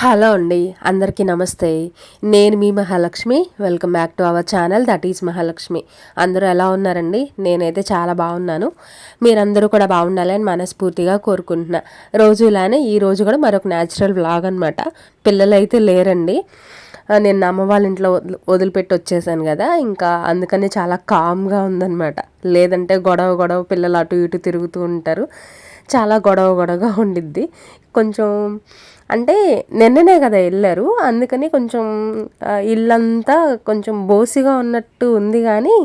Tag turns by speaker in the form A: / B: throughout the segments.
A: Hello అండి అందరికీ నమస్తే. నేను మీ Mahalakshmi welcome back to our channel that is Mahalakshmi. అందరూ ఎలా ఉన్నారండి? నేనైతే చాలా బాగున్నాను. మీరందరూ కూడా బాగుండాలని మనస్ఫూర్తిగా కోరుకుంటున్నా. రోజు ఇలానే ఈ రోజు కూడా మరొక న్యాచురల్ వ్లాగ్ అనమాట పిల్లలు అయితే లేరండి నేను అమ్మ వాళ్ళ ఇంట్లో వదిలిపెట్టి వచ్చేసాను కదా ఇంకా అందుకని చాలా కామ్గా ఉందన్నమాట. లేదంటే గొడవ గొడవ పిల్లలు అటు ఇటు తిరుగుతూ ఉంటారు. చాలా గొడవ గొడవగా ఉండిద్ది. కొంచెం అంటే నిన్ననే కదా వెళ్ళారు. అందుకని కొంచెం ఇల్లంతా కొంచెం బోసిగా ఉన్నట్టు ఉంది కానీ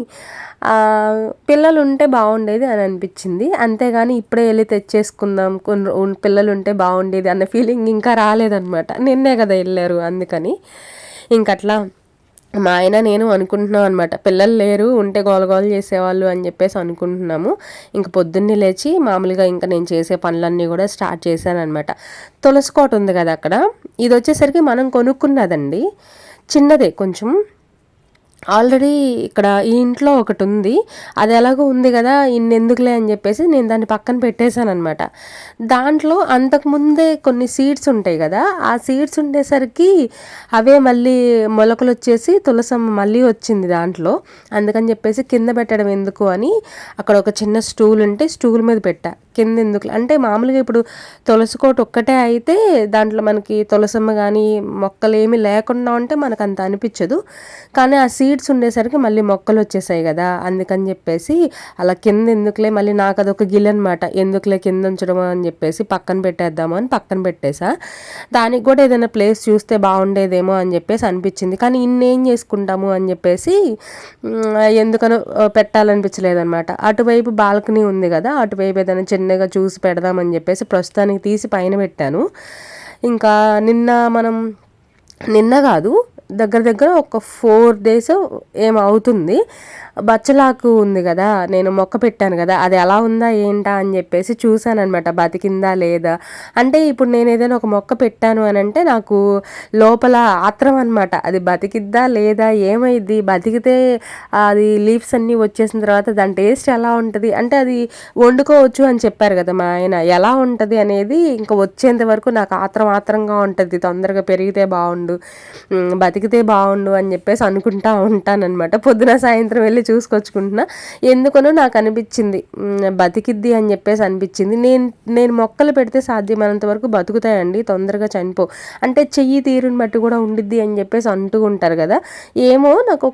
A: పిల్లలు ఉంటే బాగుండేది అని అనిపించింది. అంతేగాని ఇప్పుడే వెళ్ళి తెచ్చేసుకుందాం కొన్ని పిల్లలు ఉంటే బాగుండేది అన్న ఫీలింగ్ ఇంకా రాలేదనమాట నిన్నే కదా వెళ్ళారు అందుకని. ఇంకట్లా మా ఆయన నేను అనుకుంటున్నాం అనమాట పిల్లలు లేరు ఉంటే గోలగోలు చేసేవాళ్ళు అని చెప్పేసి అనుకుంటున్నాము. ఇంక పొద్దున్నే లేచి మామూలుగా ఇంకా నేను చేసే పనులన్నీ కూడా స్టార్ట్ చేశాను అనమాట తులసికోట ఉంది కదా అక్కడ. ఇది వచ్చేసరికి మనం కొనుక్కున్నదండి. చిన్నదే కొంచెం. ఆల్రెడీ ఇక్కడ ఈ ఇంట్లో ఒకటి ఉంది. అది ఎలాగో ఉంది కదా ఇన్నెందుకులే అని చెప్పేసి నేను దాన్ని పక్కన పెట్టేశాను అనమాట దాంట్లో అంతకుముందే కొన్ని సీడ్స్ ఉంటాయి కదా ఆ సీడ్స్ ఉండేసరికి అవే మళ్ళీ మొలకలు వచ్చేసి తులసమ్మ మళ్ళీ వచ్చింది దాంట్లో. అందుకని చెప్పేసి కింద పెట్టడం ఎందుకు అని అక్కడ ఒక చిన్న స్టూల్ ఉంటే స్టూల్ మీద పెట్టా. కింద ఎందుకు అంటే మామూలుగా ఇప్పుడు తులసి కోట ఒక్కటే అయితే దాంట్లో మనకి తులసమ్మ కానీ మొక్కలు ఏమి లేకుండా ఉంటే మనకు అంత అనిపించదు. కానీ ఆ సీడ్స్ ఉండేసరికి మళ్ళీ మొక్కలు వచ్చేసాయి కదా అందుకని చెప్పేసి అలా కింద ఎందుకులే మళ్ళీ నాకు అదొక గిల్ అనమాట ఎందుకులే కింద ఉంచడం అని చెప్పేసి పక్కన పెట్టేద్దాము అని పక్కన పెట్టేసా. దానికి కూడా ఏదైనా ప్లేస్ చూస్తే బాగుండేదేమో అని చెప్పేసి అనిపించింది. కానీ ఇన్నేం చేసుకుంటాము అని చెప్పేసి ఎందుకనో పెట్టాలనిపించలేదన్నమాట. అటువైపు బాల్కనీ ఉంది కదా అటువైపు ఏదైనా చిన్నగా చూసి పెడదామని చెప్పేసి ప్రస్తుతానికి తీసి పైన పెట్టాను. ఇంకా నిన్న మనం నిన్న కాదు దగ్గర దగ్గర ఒక ఫోర్ డేస్ ఏమవుతుంది. బచ్చలాకు ఉంది కదా నేను మొక్క పెట్టాను కదా అది ఎలా ఉందా ఏంటా అని చెప్పేసి చూశానమాట బతికిందా లేదా. అంటే ఇప్పుడు నేను ఏదైనా ఒక మొక్క పెట్టాను అని అంటే నాకు లోపల ఆత్రం అనమాట అది బతికిద్దా లేదా ఏమైద్ది బతికితే అది లీవ్స్ అన్నీ వచ్చేసిన తర్వాత దాని టేస్ట్ ఎలా ఉంటుంది? అంటే అది వండుకోవచ్చు అని చెప్పారు కదా మా ఆయన ఎలా ఉంటుంది అనేది ఇంకా వచ్చేంత వరకు నాకు ఆత్రం ఆత్రంగా ఉంటుంది తొందరగా పెరిగితే బాగుండు బతికి బతికితే బాగుండు అని చెప్పేసి అనుకుంటా ఉంటానన్నమాట. పొద్దున సాయంత్రం వెళ్ళి చూసుకొచ్చుకుంటున్నా. ఎందుకనో నాకు అనిపించింది. బతికిద్ది అని చెప్పేసి అనిపించింది. నేను నేను మొక్కలు పెడితే సాధ్యమైనంత వరకు బతుకుతాయండి. తొందరగా చనిపో. అంటే చెయ్యి తీరుని బట్టి కూడా ఉండిద్ది అని చెప్పేసి అంటూ ఉంటారు కదా. ఏమో నాకు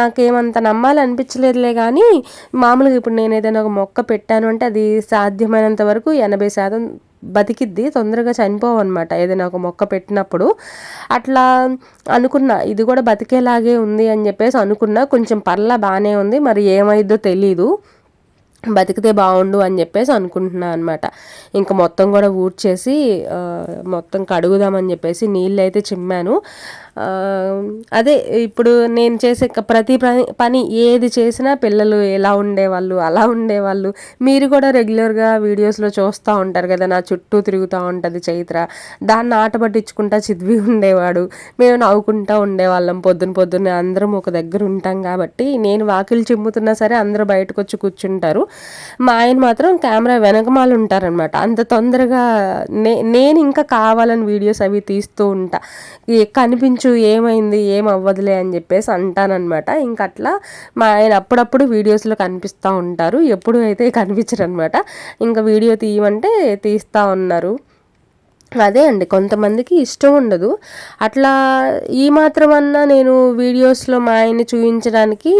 A: నాకేమంత నమ్మాలి అనిపించలేదులే కానీ మామూలుగా ఇప్పుడు నేను ఏదైనా ఒక మొక్క పెట్టాను అంటే అది సాధ్యమైనంత వరకు ఎనభై శాతం బతికిద్ది తొందరగా చనిపోవన్నమాట. ఏదైనా ఒక మొక్క పెట్టినప్పుడు అట్లా అనుకున్నా ఇది కూడా బతికేలాగే ఉంది అని చెప్పేసి అనుకున్నా కొంచెం పర్ల బాగానే ఉంది మరి ఏమైద్దో తెలీదు. బతికితే బాగుండు అని చెప్పేసి అనుకుంటున్నాను అనమాట ఇంకా మొత్తం కూడా ఊడ్చేసి మొత్తం కడుగుదామని చెప్పేసి నీళ్ళు అయితే చిమ్మాను అదే ఇప్పుడు నేను చేసే ప్రతి పని ఏది చేసినా పిల్లలు ఎలా ఉండేవాళ్ళు అలా ఉండేవాళ్ళు. మీరు కూడా రెగ్యులర్గా వీడియోస్లో చూస్తూ ఉంటారు కదా నా చుట్టూ తిరుగుతూ ఉంటుంది చైత్ర. దాన్ని ఆట పట్టించుకుంటా చిద్వి ఉండేవాడు. మేము నవ్వుకుంటూ ఉండేవాళ్ళం పొద్దున పొద్దున్నే. అందరం ఒక దగ్గర ఉంటాం కాబట్టి నేను వాకిలు చిమ్ముతున్నా సరే అందరూ బయటకు వచ్చి కూర్చుంటారు. మా ఆయన మాత్రం కెమెరా వెనకమాలు ఉంటారనమాట అంత తొందరగా నే నేను ఇంకా కావాలని వీడియోస్ అవి తీస్తూ ఉంటా. కనిపించు ఏమైంది ఏం అవ్వదులే అని చెప్పేసి అంటానమాట ఇంక అట్లా మా ఆయన అప్పుడప్పుడు వీడియోస్లో కనిపిస్తూ ఉంటారు. ఎప్పుడు అయితే కనిపించరు అనమాట ఇంకా వీడియో తీయమంటే తీస్తూ ఉన్నారు. అదే అండి కొంతమందికి ఇష్టం ఉండదు. అట్లా ఈ మాత్రమన్నా నేను వీడియోస్లో మా ఆయన్ని చూపించడానికి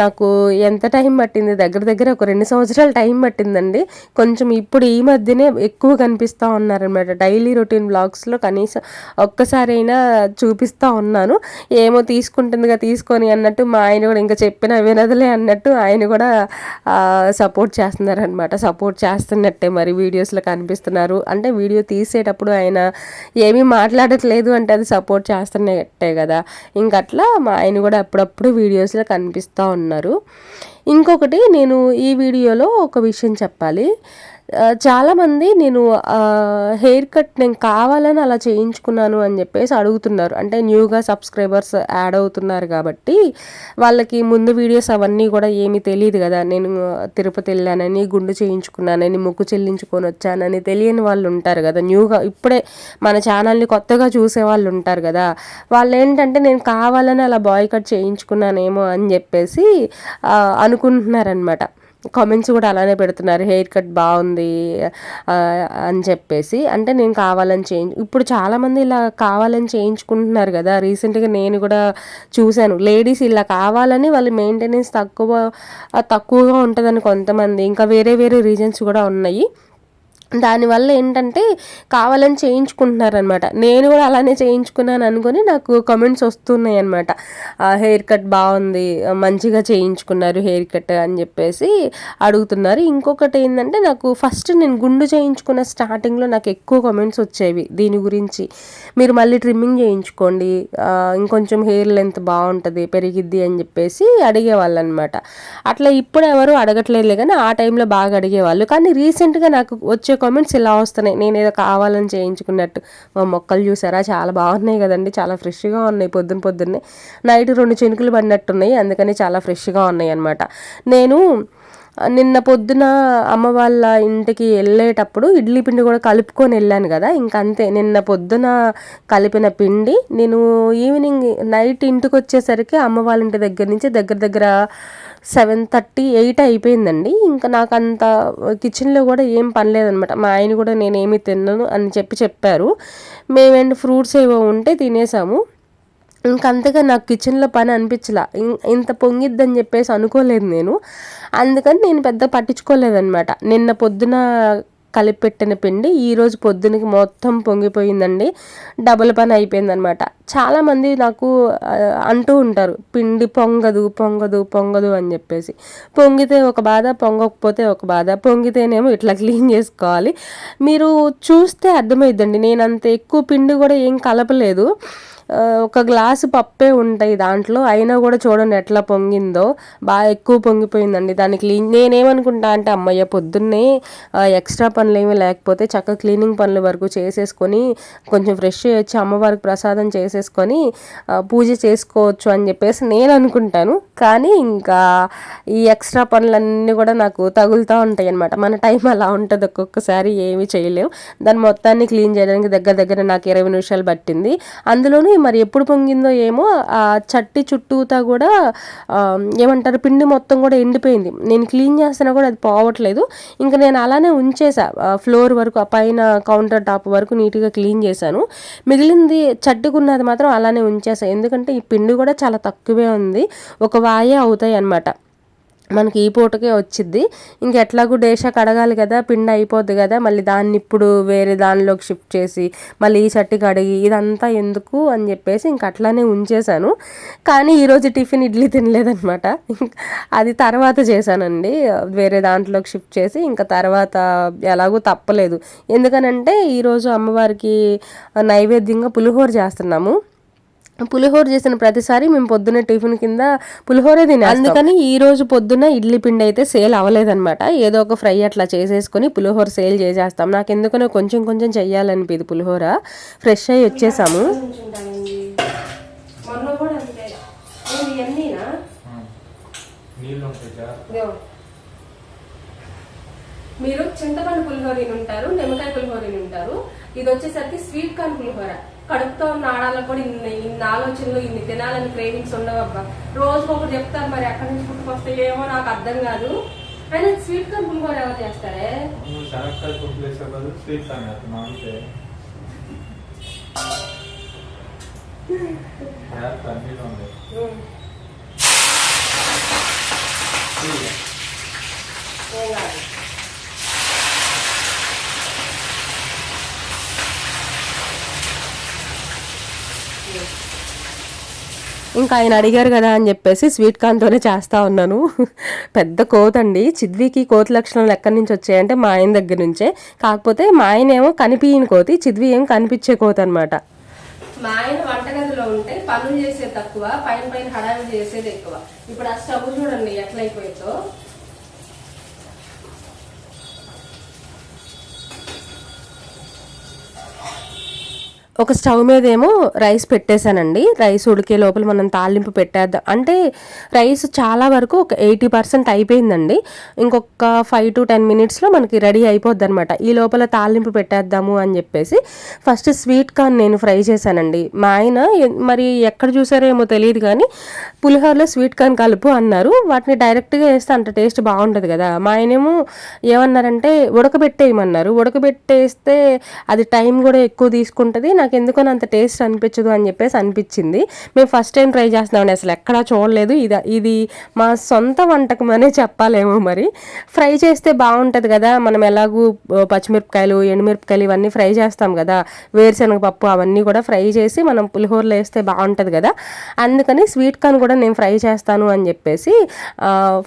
A: నాకు ఎంత టైం పట్టింది? దగ్గర దగ్గర ఒక రెండు సంవత్సరాలు టైం పట్టిందండి. కొంచెం ఇప్పుడు ఈ మధ్యనే ఎక్కువ కనిపిస్తూ ఉన్నారనమాట డైలీ రొటీన్ బ్లాగ్స్లో కనీసం ఒక్కసారైనా చూపిస్తూ ఉన్నాను. ఏమో తీసుకుంటుందిగా తీసుకొని అన్నట్టు మా ఆయన కూడా ఇంకా చెప్పిన వినదులే అన్నట్టు ఆయన కూడా సపోర్ట్ చేస్తున్నారనమాట సపోర్ట్ చేస్తున్నట్టే మరి వీడియోస్లో కనిపిస్తున్నారు. అంటే వీడియో తీసేటప్పుడు ఇప్పుడు ఆయన ఏమీ మాట్లాడట్లేదు అంటే అది సపోర్ట్ చేస్తున్నట్టే కదా. ఇంకట్లా మా ఆయన కూడా అప్పుడప్పుడు వీడియోస్లో కనిపిస్తూ ఉన్నారు. ఇంకొకటి నేను ఈ వీడియోలో ఒక విషయం చెప్పాలి. చాలామంది నేను హెయిర్ కట్ నేను కావాలని అలా చేయించుకున్నాను అని చెప్పేసి అడుగుతున్నారు. అంటే న్యూగా సబ్స్క్రైబర్స్ యాడ్ అవుతున్నారు కాబట్టి వాళ్ళకి ముందు వీడియోస్ అవన్నీ కూడా ఏమీ తెలియదు కదా. నేను తిరుపతి వెళ్ళానని గుండు చేయించుకున్నానని ముక్కు చెల్లించుకొని వచ్చానని తెలియని వాళ్ళు ఉంటారు కదా. న్యూగా ఇప్పుడే మన ఛానల్ని కొత్తగా చూసే వాళ్ళు ఉంటారు కదా. వాళ్ళు ఏంటంటే నేను కావాలని అలా బాయ్ కట్ చేయించుకున్నానేమో అని చెప్పేసి అనుకుంటున్నారనమాట కామెంట్స్ కూడా అలానే పెడుతున్నారు. హెయిర్ కట్ బాగుంది అని చెప్పేసి. అంటే నేను కావాలని చేయించు ఇప్పుడు చాలామంది ఇలా కావాలని చేయించుకుంటున్నారు కదా. రీసెంట్గా నేను కూడా చూశాను. లేడీస్ ఇలా కావాలని వాళ్ళ మెయింటెనెన్స్ తక్కువ తక్కువగా ఉంటుందని కొంతమంది ఇంకా వేరే వేరే రీజన్స్ కూడా ఉన్నాయి. దానివల్ల ఏంటంటే కావాలని చేయించుకుంటున్నారనమాట. నేను కూడా అలానే చేయించుకున్నాను అనుకుని నాకు కమెంట్స్ వస్తున్నాయి అనమాట హెయిర్ కట్ బాగుంది మంచిగా చేయించుకున్నారు హెయిర్ కట్ అని చెప్పేసి అడుగుతున్నారు. ఇంకొకటి ఏంటంటే నాకు ఫస్ట్ నేను గుండు చేయించుకున్న స్టార్టింగ్లో నాకు ఎక్కువ కమెంట్స్ వచ్చేవి దీని గురించి. మీరు మళ్ళీ ట్రిమ్మింగ్ చేయించుకోండి ఇంకొంచెం హెయిర్ లెంత్ బాగుంటుంది పెరిగిద్ది అని చెప్పేసి అడిగేవాళ్ళు అనమాట అట్లా ఇప్పుడు ఎవరు అడగట్లేదులే కానీ ఆ టైంలో బాగా అడిగేవాళ్ళు. కానీ రీసెంట్గా నాకు వచ్చే కామెంట్స్ ఇలా వస్తున్నాయి. నేను ఏదో కావాలని చేయించుకున్నట్టు. మా మొక్కలు చూసారా? చాలా బాగున్నాయి కదండి. చాలా ఫ్రెష్గా ఉన్నాయి పొద్దున పొద్దున్నే. నైట్ రెండు చినుకులు పడినట్టున్నాయి. అందుకని చాలా ఫ్రెష్గా ఉన్నాయి అనమాట నేను నిన్న పొద్దున అమ్మ వాళ్ళ ఇంటికి వెళ్ళేటప్పుడు ఇడ్లీ పిండి కూడా కలుపుకొని వెళ్ళాను కదా. ఇంక అంతే. నిన్న పొద్దున కలిపిన పిండి నేను ఈవినింగ్ నైట్ ఇంటికి వచ్చేసరికి అమ్మ వాళ్ళ ఇంటి దగ్గర నుంచి దగ్గర దగ్గర సెవెన్ థర్టీ ఎయిట్ అయిపోయిందండి. ఇంకా నాకు అంత కిచెన్లో కూడా ఏం పని లేదనమాట. మా ఆయన కూడా నేనేమి తిన్నాను అని చెప్పి చెప్పారు. మేమేంటి ఫ్రూట్స్ ఏవో ఉంటే తినేసాము. ఇంకంతగా నాకు కిచెన్లో పని అనిపించలా. ఇం- ఇంత పొంగిద్దని చెప్పేసి అనుకోలేదు నేను. అందుకని నేను పెద్ద పట్టించుకోలేదనమాట. నిన్న పొద్దున కలిపెట్టిన పిండి ఈరోజు పొద్దునకి మొత్తం పొంగిపోయిందండి. డబుల్ పని అయిపోయిందనమాట. చాలామంది నాకు అంటూ ఉంటారు పిండి పొంగదు పొంగదు పొంగదు అని చెప్పేసి. పొంగితే ఒక బాధ పొంగకపోతే ఒక బాధ పొంగితేనేమో ఇట్లా క్లీన్ చేసుకోవాలి. మీరు చూస్తే అర్థమైద్దండి నేను అంత ఎక్కువ పిండి కూడా ఏం కలపలేదు. ఒక గ్లాసు పప్పే ఉంటాయి దాంట్లో అయినా కూడా చూడండి ఎట్లా పొంగిందో. బాగా ఎక్కువ పొంగిపోయిందండి దాన్ని క్లీన్. నేనేమనుకుంటా అంటే అమ్మయ్య పొద్దున్నే ఎక్స్ట్రా పనులు ఏమీ లేకపోతే చక్కగా క్లీనింగ్ పనుల వరకు చేసేసుకొని కొంచెం ఫ్రెష్ వచ్చి అమ్మవారికి ప్రసాదం చేసేసుకొని పూజ చేసుకోవచ్చు అని చెప్పేసి నేను అనుకుంటాను కానీ ఇంకా ఈ ఎక్స్ట్రా పనులన్నీ కూడా నాకు తగులుతూ ఉంటాయి అనమాట మన టైం అలా ఉంటుంది ఒక్కొక్కసారి ఏమీ చేయలేము దాని మొత్తాన్ని క్లీన్ చేయడానికి దగ్గర దగ్గర నాకు ఇరవై నిమిషాలు పట్టింది. అందులోనూ మరి ఎప్పుడు పొంగిందో ఏమో ఆ చట్టి చుట్టూతా కూడా ఏమంటారు పిండి మొత్తం కూడా ఎండిపోయింది. నేను క్లీన్ చేస్తున్నా కూడా అది పోవట్లేదు. ఇంకా నేను అలానే ఉంచేసా. ఫ్లోర్ వరకు ఆ పైన కౌంటర్ టాప్ వరకు నీట్గా క్లీన్ చేశాను. మిగిలింది చట్టుకున్నది మాత్రం అలానే ఉంచేసాయి ఎందుకంటే ఈ పిండి కూడా చాలా తక్కువే ఉంది. ఒక వాయే అవుతాయి అనమాట మనకి ఈ పూటకే వచ్చిద్ది. ఇంక ఎట్లాగూ డేషా కడగాలి కదా పిండి అయిపోద్ది కదా మళ్ళీ దాన్ని ఇప్పుడు వేరే దానిలోకి షిఫ్ట్ చేసి మళ్ళీ ఈ చట్టి కడిగి ఇదంతా ఎందుకు అని చెప్పేసి ఇంక అట్లానే ఉంచేశాను. కానీ ఈరోజు టిఫిన్ ఇడ్లీ తినలేదనమాట అది తర్వాత చేశానండి. వేరే దాంట్లోకి షిఫ్ట్ చేసి ఇంకా తర్వాత ఎలాగో తప్పలేదు. ఎందుకనంటే ఈరోజు అమ్మవారికి నైవేద్యంగా పులిహోర చేస్తున్నాము. పులిహోర చేసిన ప్రతిసారి మేము పొద్దున్న టిఫిన్ కింద పులిహోరే తినే అందుకని ఈ రోజు పొద్దున్న ఇడ్లీ పిండి అయితే సేల్ అవ్వలేదన్నమాట. ఏదో ఒక ఫ్రై అట్లా చేసేసుకొని పులిహోర సేల్ చేసేస్తాం. నాకు ఎందుకనో కొంచెం కొంచెం చెయ్యాలనిపిది పులిహోర. ఫ్రెష్ అయ్యి వచ్చేసాము. మీరు చింతపండు పులిహోర ఉంటారు నిమ్మకాయ పులిహోర ఉంటారు ఇది వచ్చేసరికి స్వీట్ కార్న్ పులిహోర. కడుపుతో ఉన్న ఆడాలకు కూడా ఇన్ని ఇన్ని ఆలోచనలు ఇన్ని తినాలని క్రేవింగ్స్ ఉండవబ్బా రోజుకు ఒకటి చెప్తారు మరి ఎక్కడి నుంచి పుట్టుకొస్తాయి ఏమో నాకు అర్థం కాదు. అయినా స్వీట్ కార్న్ పులిహోర ఎవరు చేస్తారే?
B: స్వీట్ వేస్తా
A: ఏం కాదు. ఇంకా ఆయన అడిగారు కదా అని చెప్పేసి స్వీట్ కార్న్తోనే చేస్తా ఉన్నాను. పెద్ద కోత అండి. చిద్వికి కోత లక్షణాలు ఎక్కడి నుంచి వచ్చాయంటే మా ఆయన దగ్గర నుంచే. కాకపోతే మా ఆయన ఏమో కనిపించిన కోతి చిద్వి ఏం కనిపించే కోత అనమాట మా ఆయన వంటగదిలో ఉంటే పనులు చేసేది తక్కువ పైన పైన హడావిడి చేసేది ఎక్కువ. ఇప్పుడు ఆ స్టవ్ చూడండి ఎట్లయిపోయిందో ఒక స్టవ్ మీద ఏమో రైస్ పెట్టేశానండి. రైస్ ఉడికే లోపల మనం తాలింపు పెట్టేద్దాం అంటే రైస్ చాలా వరకు ఒక ఎయిటీ పర్సెంట్ అయిపోయిందండి. ఇంకొక ఫైవ్ టు టెన్ మినిట్స్లో మనకి రెడీ అయిపోద్ది అనమాట ఈ లోపల తాలింపు పెట్టేద్దాము అని చెప్పేసి ఫస్ట్ స్వీట్ కార్న్ నేను ఫ్రై చేశానండి. మా ఆయన మరి ఎక్కడ చూసారేమో తెలియదు కానీ పులిహోరలో స్వీట్ కార్న్ కలుపు అన్నారు. వాటిని డైరెక్ట్గా వేస్తే అంత టేస్ట్ బాగుంటుంది కదా. మా ఆయనేమో ఏమన్నారంటే ఉడకబెట్టేయమన్నారు. ఉడకబెట్టేస్తే అది టైం కూడా ఎక్కువ తీసుకుంటుంది. నాకు ఎందుకో అంత టేస్ట్ అనిపించదు అని చెప్పేసి అనిపించింది. మేము ఫస్ట్ టైం ట్రై చేస్తున్నామండి. అసలు ఎక్కడా చూడలేదు. ఇది ఇది మా సొంత వంటకం అనే చెప్పాలేమో మరి. ఫ్రై చేస్తే బాగుంటుంది కదా. మనం ఎలాగూ పచ్చిమిరపకాయలు ఎండుమిరపకాయలు ఇవన్నీ ఫ్రై చేస్తాం కదా. వేరుశనగ పప్పు అవన్నీ కూడా ఫ్రై చేసి మనం పులిహోరలో వేస్తే బాగుంటుంది కదా. అందుకని స్వీట్ కార్న్ కూడా నేను ఫ్రై చేస్తాను అని చెప్పేసి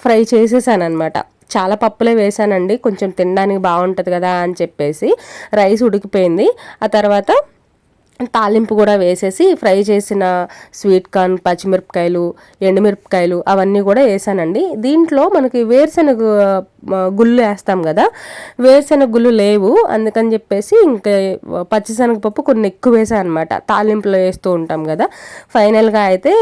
A: ఫ్రై చేసేసాను అనమాట చాలా పప్పులే వేసానండి. కొంచెం తినడానికి బాగుంటుంది కదా అని చెప్పేసి రైస్ ఉడికిపోయింది. ఆ తర్వాత తాలింపు కూడా వేసేసి ఫ్రై చేసిన స్వీట్ కార్న్ పచ్చిమిరపకాయలు ఎండుమిరపకాయలు అవన్నీ కూడా వేసానండి. దీంట్లో మనకి వేరుశనగ గుళ్ళు వేస్తాం కదా వేరుశనగ గుళ్ళు లేవు. అందుకని చెప్పేసి ఇంకా పచ్చిశనగపప్పు కొన్ని ఎక్కువ వేసాను అనమాట తాలింపులో వేస్తూ ఉంటాం కదా. ఫైనల్గా అయితే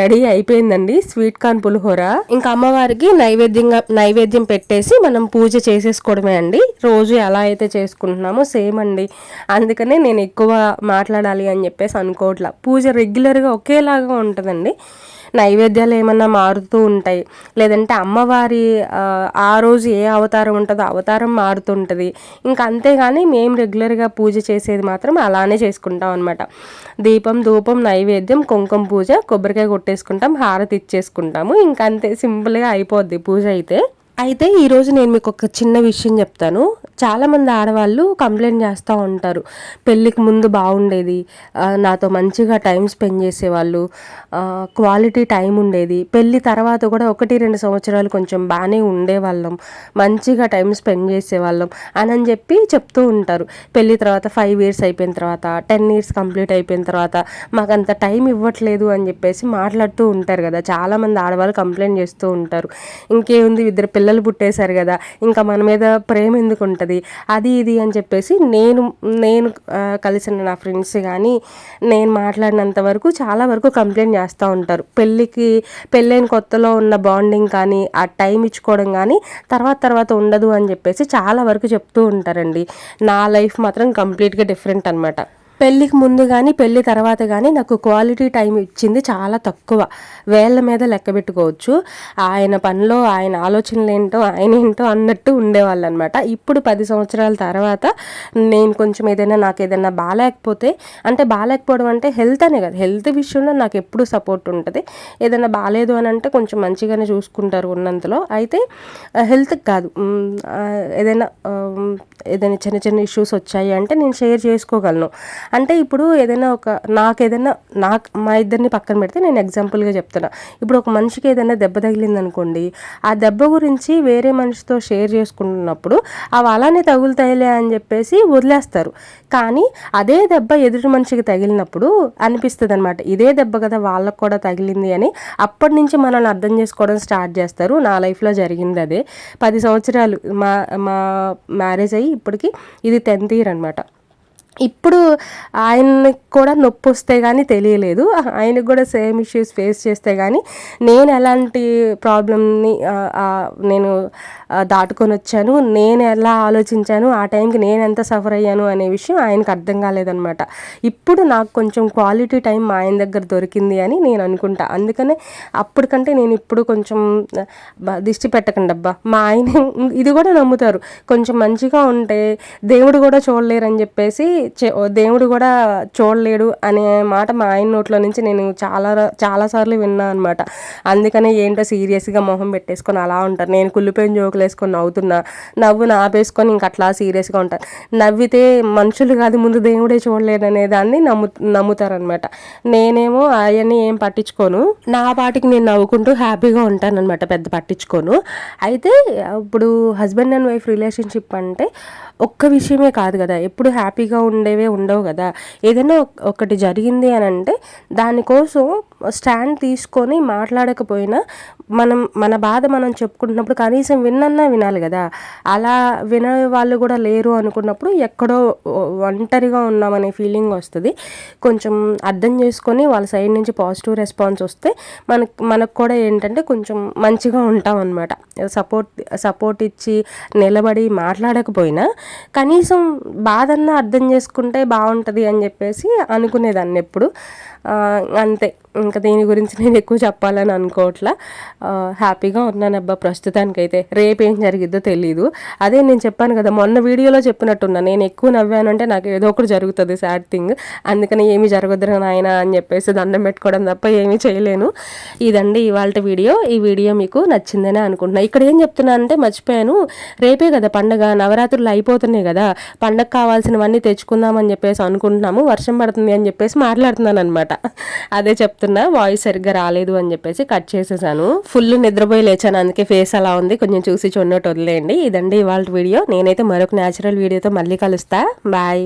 A: రెడీ అయిపోయిందండి స్వీట్ కార్న్ పులిహోర. ఇంకా అమ్మవారికి నైవేద్యంగా నైవేద్యం పెట్టేసి మనం పూజ చేసేసుకోవడమే అండి. రోజు ఎలా అయితే చేసుకుంటున్నామో సేమ్ అండి. అందుకనే నేను ఎక్కువ మాట్లాడాలి అని చెప్పేసి అనుకోవట్లా. పూజ రెగ్యులర్గా ఒకేలాగా ఉంటుందండి. నైవేద్యాలు ఏమన్నా మారుతూ ఉంటాయి. లేదంటే అమ్మవారి ఆ, రోజు ఏ అవతారం ఉంటుందో అవతారం మారుతుంటుంది. ఇంకా అంతేగాని మేము రెగ్యులర్గా పూజ చేసేది మాత్రం అలానే చేసుకుంటాం అనమాట దీపం ధూపం నైవేద్యం కుంకుమ పూజ కొబ్బరికాయ కొట్టేసుకుంటాం హారతి ఇచ్చేసుకుంటాము. ఇంకా అంతే సింపుల్గా అయిపోద్ది పూజ అయితే. అయితే ఈరోజు నేను మీకు ఒక చిన్న విషయం చెప్తాను. చాలామంది ఆడవాళ్ళు కంప్లైంట్ చేస్తూ ఉంటారు. పెళ్ళికి ముందు బాగుండేది. నాతో మంచిగా టైం స్పెండ్ చేసేవాళ్ళు. క్వాలిటీ టైం ఉండేది. పెళ్ళి తర్వాత కూడా ఒకటి రెండు సంవత్సరాలు కొంచెం బాగానే ఉండేవాళ్ళం. మంచిగా టైం స్పెండ్ చేసేవాళ్ళం అని అని చెప్పి చెప్తూ ఉంటారు. పెళ్ళి తర్వాత ఫైవ్ ఇయర్స్ అయిపోయిన తర్వాత టెన్ ఇయర్స్ కంప్లీట్ అయిపోయిన తర్వాత మాకు అంత టైం ఇవ్వట్లేదు అని చెప్పేసి మాట్లాడుతూ ఉంటారు కదా. చాలామంది ఆడవాళ్ళు కంప్లైంట్ చేస్తూ ఉంటారు. ఇంకేముంది? ఇద్దరు పిల్లలు పుట్టేశారు కదా ఇంకా మన మీద ప్రేమ ఎందుకు ఉంటుంది? అది ఇది అని చెప్పేసి నేను నేను కలిసిన నా ఫ్రెండ్స్ కానీ నేను మాట్లాడినంత వరకు చాలా వరకు కంప్లైంట్ చేస్తూ ఉంటారు. పెళ్ళికి పెళ్ళైన కొత్తలో ఉన్న బాండింగ్ కానీ ఆ టైం ఇచ్చుకోవడం కానీ తర్వాత తర్వాత ఉండదు అని చెప్పేసి చాలా వరకు చెప్తూ ఉంటారండి. నా లైఫ్ మాత్రం కంప్లీట్గా డిఫరెంట్ అనమాట పెళ్ళికి ముందు కానీ పెళ్ళి తర్వాత కానీ నాకు క్వాలిటీ టైం ఇచ్చింది చాలా తక్కువ. వేళ్ళ మీద లెక్క పెట్టుకోవచ్చు. ఆయన పనిలో ఆయన ఆలోచనలు ఏంటో ఆయన ఏంటో అన్నట్టు ఉండేవాళ్ళు అనమాట ఇప్పుడు పది సంవత్సరాల తర్వాత నేను కొంచెం ఏదైనా నాకు ఏదైనా బాగాలేకపోతే అంటే బాగాలేకపోవడం అంటే హెల్త్ అనే కదా. హెల్త్ విషయంలో నాకు ఎప్పుడు సపోర్ట్ ఉంటుంది. ఏదైనా బాగాలేదు అని అంటే కొంచెం మంచిగానే చూసుకుంటారు ఉన్నంతలో. అయితే హెల్త్కి కాదు. ఏదైనా ఏదైనా చిన్న చిన్న ఇష్యూస్ వచ్చాయి అంటే నేను షేర్ చేసుకోగలను. అంటే ఇప్పుడు ఏదైనా ఒక నాకు ఏదైనా నాకు మా ఇద్దరిని పక్కన పెడితే నేను ఎగ్జాంపుల్గా చెప్తున్నా. ఇప్పుడు ఒక మనిషికి ఏదైనా దెబ్బ తగిలిందనుకోండి ఆ దెబ్బ గురించి వేరే మనిషితో షేర్ చేసుకుంటున్నప్పుడు అవి అలానే తగులుతాయిలే అని చెప్పేసి వదిలేస్తారు. కానీ అదే దెబ్బ ఎదుటి మనిషికి తగిలినప్పుడు అనిపిస్తుంది అనమాట ఇదే దెబ్బ కదా వాళ్ళకు కూడా తగిలింది అని అప్పటి నుంచి మనల్ని అర్థం చేసుకోవడం స్టార్ట్ చేస్తారు. నా లైఫ్లో జరిగింది అదే. పది సంవత్సరాలు మా మా మ్యారేజ్ అయ్యి ఇప్పటికి ఇది టెన్త్ ఇయర్ అనమాట ఇప్పుడు ఆయనకి కూడా నొప్పి వస్తే కానీ తెలియలేదు. ఆయనకు కూడా సేమ్ ఇష్యూస్ ఫేస్ చేస్తే కానీ నేను ఎలాంటి ప్రాబ్లమ్ని నేను దాటుకొని వచ్చాను నేను ఎలా ఆలోచించాను ఆ టైంకి నేను ఎంత సఫర్ అయ్యాను అనే విషయం ఆయనకు అర్థం కాలేదనమాట ఇప్పుడు నాకు కొంచెం క్వాలిటీ టైం మా ఆయన దగ్గర దొరికింది అని నేను అనుకుంటా. అందుకనే అప్పటికంటే నేను ఇప్పుడు కొంచెం దిష్టి పెట్టకండి అబ్బా. మా ఆయన ఇది కూడా నమ్ముతారు. కొంచెం మంచిగా ఉంటే దేవుడు కూడా చూడలేరు అని చెప్పేసి దేవుడు కూడా చూడలేడు అనే మాట మా ఆయన నోట్లో నుంచి నేను చాలా చాలాసార్లు చాలా సార్లు విన్నా అనమాట అందుకనే ఏంటో సీరియస్గా మొహం పెట్టేసుకొని అలా ఉంటారు నేను కుళ్ళిపోయిన జోకులు వేసుకొని నవ్వుతున్నా. నవ్వు నాపేసుకొని ఇంక అట్లా సీరియస్గా ఉంటాను. నవ్వితే మనుషులు కాదు ముందు దేవుడే చూడలేడు అనే దాన్ని నమ్ము నమ్ముతారనమాట నేనేమో అవన్నీ ఏం పట్టించుకోను. నా పాటికి నేను నవ్వుకుంటూ హ్యాపీగా ఉంటానన్నమాట పెద్ద పట్టించుకోను. అయితే ఇప్పుడు హస్బెండ్ అండ్ వైఫ్ రిలేషన్షిప్ అంటే ఒక్క విషయమే కాదు కదా. ఎప్పుడు హ్యాపీగా ఉండేవే ఉండవు కదా. ఏదైనా ఒకటి జరిగింది అని అంటే దానికోసం స్టాండ్ తీసుకొని మాట్లాడకపోయినా మనం మన బాధ మనం చెప్పుకుంటున్నప్పుడు కనీసం విన్నన్నా వినాలి కదా. అలా వినే వాళ్ళు కూడా లేరు అనుకున్నప్పుడు ఎక్కడో ఒంటరిగా ఉన్నామనే ఫీలింగ్ వస్తుంది. కొంచెం అర్థం చేసుకొని వాళ్ళ సైడ్ నుంచి పాజిటివ్ రెస్పాన్స్ వస్తే మనకు మనకు కూడా ఏంటంటే కొంచెం మంచిగా ఉంటాం అనమాట సపోర్ట్ సపోర్ట్ ఇచ్చి నిలబడి మాట్లాడకపోయినా కనీసం బాధన్నా అర్థం చేసుకుంటే బాగుంటుంది అని చెప్పేసి అనుకునేదాన్ని ఎప్పుడు. అంతే. ఇంకా దీని గురించి నేను ఎక్కువ చెప్పాలని అనుకోవట్లా. హ్యాపీగా ఉన్నానబ్బా ప్రస్తుతానికైతే. రేపు ఏం జరిగిద్దో తెలీదు. అదే నేను చెప్పాను కదా మొన్న వీడియోలో చెప్పినట్టున్నా. నేను ఎక్కువ నవ్వాను అంటే నాకు ఏదో ఒకటి జరుగుతుంది సాడ్ థింగ్. అందుకని ఏమి జరగదురా నాయన అని చెప్పేసి దండం పెట్టుకోవడం తప్ప ఏమీ చేయలేను. ఇదండి ఇవాళ వీడియో. ఈ వీడియో మీకు నచ్చిందని అనుకుంటున్నా. ఇక్కడ ఏం చెప్తున్నా అంటే మర్చిపోయాను. రేపే కదా పండగ నవరాత్రులు అయిపోతున్నాయి కదా. పండగ కావాల్సినవన్నీ తెచ్చుకుందామని చెప్పేసి అనుకుంటున్నాము. వర్షం పడుతుంది అని చెప్పేసి మాట్లాడుతున్నాను అనమాట అదే చెప్తున్నా వాయిస్ సరిగ్గా రాలేదు అని చెప్పేసి కట్ చేసేసాను. ఫుల్ నిద్రపోయి లేచాను అందుకే ఫేస్ అలా ఉంది. కొంచెం చూసి చూడనట్టు వదిలేయండి. ఇదండి ఇవాళ వీడియో. నేనైతే మరొక న్యాచురల్ వీడియోతో మళ్ళీ కలుస్తా. బాయ్.